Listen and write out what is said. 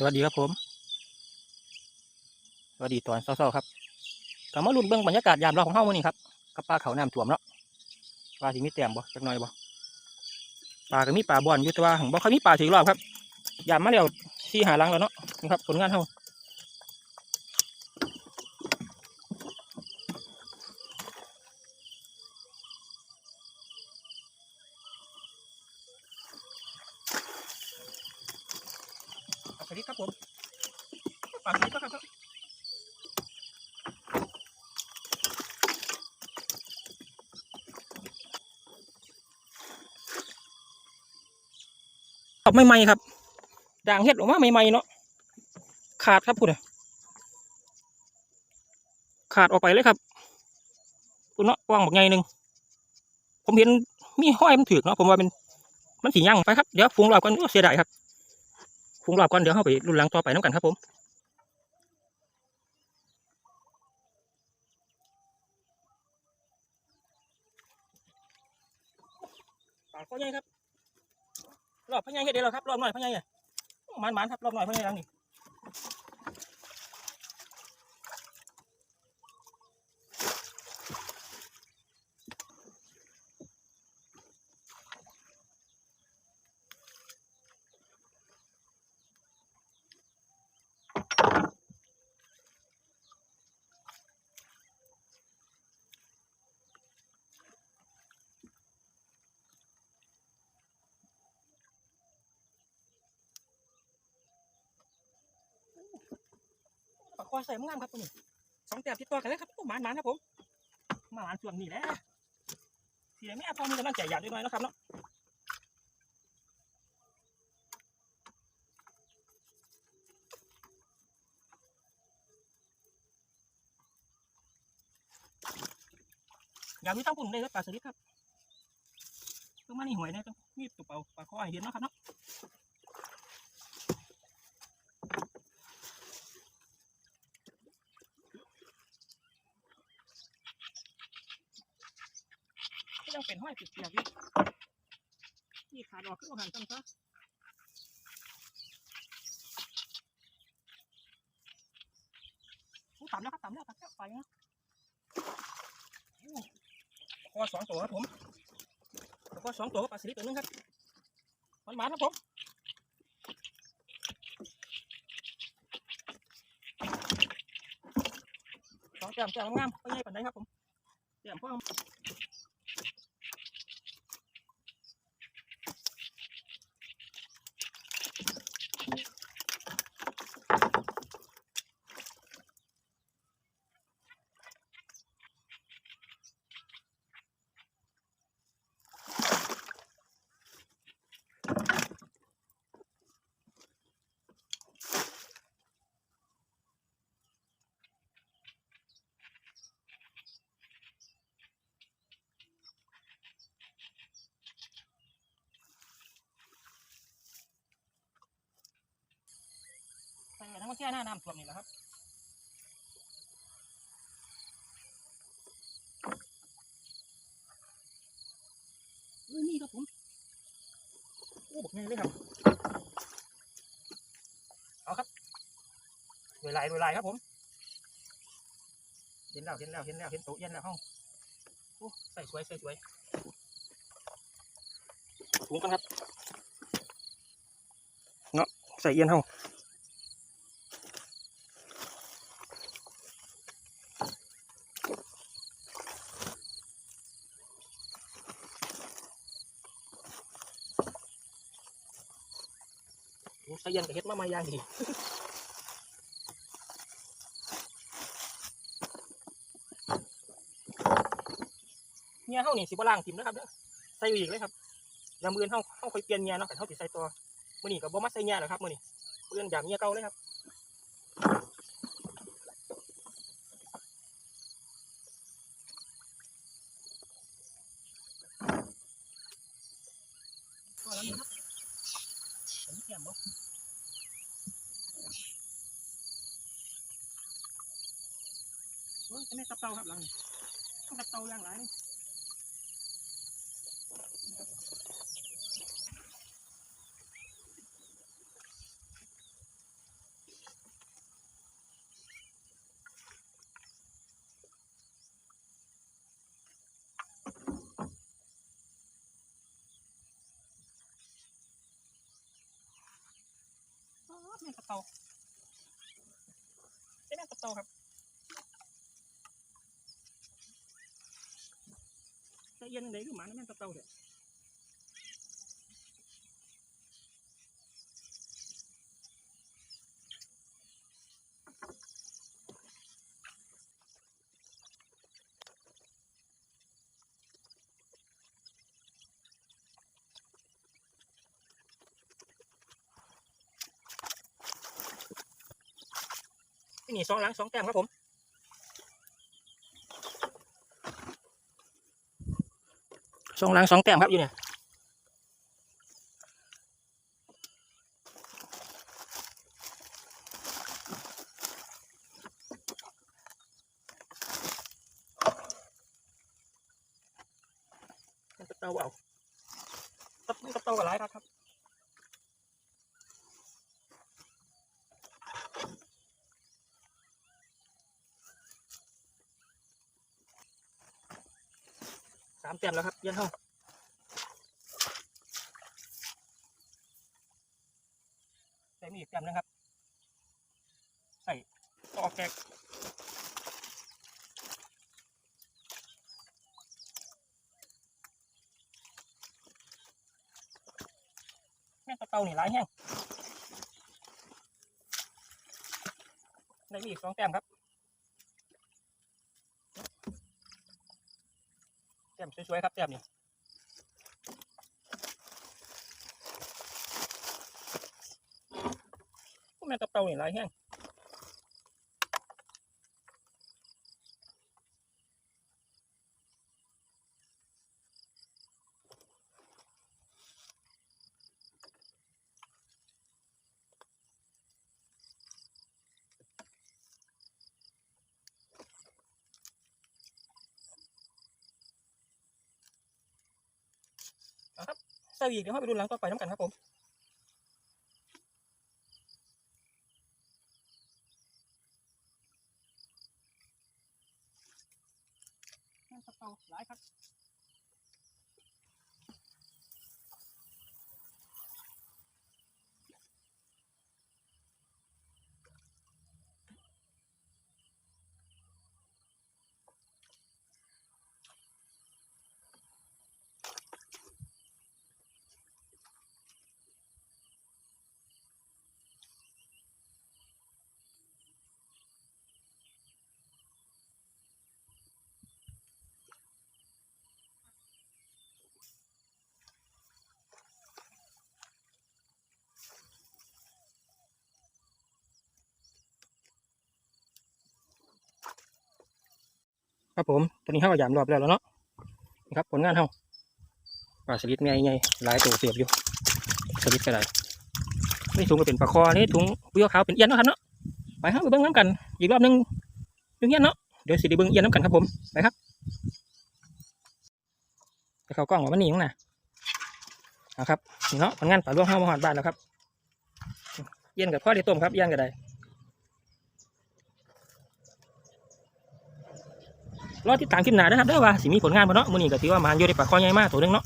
สวัสดีครับผม สวัสดีตอนเช้าๆครับกลับมาลุ้นเบื้องบรรยากาศยามเราของเฮามื้อนี้ครับกับปลาเขาน้ำท่วมเนาะปลาสิมีแต้มบ่จักหน่อยบ่ปลาก็มีปลาบ่อนอยู่แต่ว่าหังบ่ค่อยมีปลาถึงรอบครับยามมาแล้วสี่หาลังแล้วเนาะนี่ครับผลงานเฮาสวัสดีครับผมปลาสลิดครับ เอาใหม่ๆครับด่างเฮ็ดออกมาใหม่ๆเนาะขาดครับพูดขาดออกไปเลยครับพูดเนาะวางบักไงหนึ่งผมเห็นมีห้อยมันถือเนาะผมว่าเป็นมันสียั่งไปครับเดี๋ยวฟุงรอบก่อนโอ้เสียดายครับฟุงรอบก่อนเดี๋ยวเข้าไปรุนหลังต่อไปน้ำกันครับผมปากก็ใหญ่ครับ รอบพญายเฮ็ดได้แล้วครับรอบหน่อยพญายอะหมันมันครับรอบหน่อยพญายหลังนี่ คอใส่งามครับตัวนี้สองแต้มติดต่อกันเลยครับโอ้หมันหมันครับผมมาหมันส่วนนี้แหละทีนี้แม่พอมีกำลังใจอยากด้วยหน่อยนะครับเนาะอยากมีตั้งปุ่นเลยครับปลาสลิดครับต้องมานี่หวยเนี่ยต้องมีตุ่เป่าปลาคอให้เห็นนะครับเนาะ เป็นห้อยเปียกๆอยู่นี่ขาดออกขึ้นหันตั้งซะอู้ต่ำแล้วครับต่ำแล้วต่ำแล้วไปนะคอสองตัวครับผมคอสองตัวกับปลาสลิดตัวนึงครับมันมาครับผมสองแต้มแต้มงามๆไม่ใหญ่านใดครับผมแต้มพ่อ ไปทั้งวันที่หน้าน้ำท่วมนี่แหละครับอุ้ยนี่ครับผมโอ้บอกไงเลยครับ เอาครับรวยลายรวยลายครับผม เห็นแล้วเห็นแล้วเห็นแล้วเห็นโต๊ะเย็นแล้วห้องโอ้ใส่สวยใส่สวยถุงกันครับเนาะใส่เย็นห้อง ใส่ยันกับเฮ็ดมามาอย่างดีเนี่ยเฮานี่สิบ่ล้างทิ่มนะครับเด้อใส่อีกเลยครับยามมื้อนเฮาเฮาค่อยเปลี่ยนเนี่ยเนาะแต่เฮาสิใส่ตัวมื้อนี้ก็บ่มาใส่เนี่ยหรอกครับมื้อนี้เพื่อนอยางเนี่ยเก่าเลยครับ จะไม่กระเตาครับหลังต้องตัเตาอย่างไรนี่กระเตาใม่กระเตาครับ ใจเย็นเลยคือหมานะแม่งตะเตาเถอะนี่สองหลังสองแต้มครับผม สองหลังสองแต้มครับอยู่เนี่ยกระเตาเอาตับมันกระเตากับหลายครับครับามแต้มแล้วครับย็นห้องใส่มีอีกแต้มนะครับ ใส่ต่อแกกแม่งกระเตานี่หลายแห้งได้มีอีกสองแต้มครับ แต้มสวยๆครับแต้มนี่พวกแม่กระเตานี่หลายแห้ง ใส่อีกเดี๋ยวเราไปดูหลังต่อไปน้ำกันครับผมแม่งกระเตาหลายครับ ครับผมตอนนี้เข้ากับยามรอบแล้วแล้วเนาะครับผลงานเข้าปลาสลิดใหญ่ๆหลายตัวเสียบอยู่สลิดก็ได้นี่ถุงก็เป็นปลาคอนี่ถุงเบี้ยวขาวเป็นเอียนเนาะครับเนาะไปครับไปเบิ้งน้ำกัน อีกรอบหนึงอยังเงี้ยเนาะเดี๋ยวสิได้เบิ้งเอียนน้ำกันครับผมไปครับไปเข้ากล้องว่ามันหนีมั้งนะนะครับเนาะผลงานปลาล่วงเข้ามาหอดบ้านแล้วครับเอียนกับพ่อได้ต้มครับเอียนก็ได รอติดตามคลิปหน้านะครับได้อว่าสิมีผลงานบ่เนาะมื้อนี้ก็ถือว่ามาอยู่ในปากคอใหญ่มากตัวหนึงเนาะ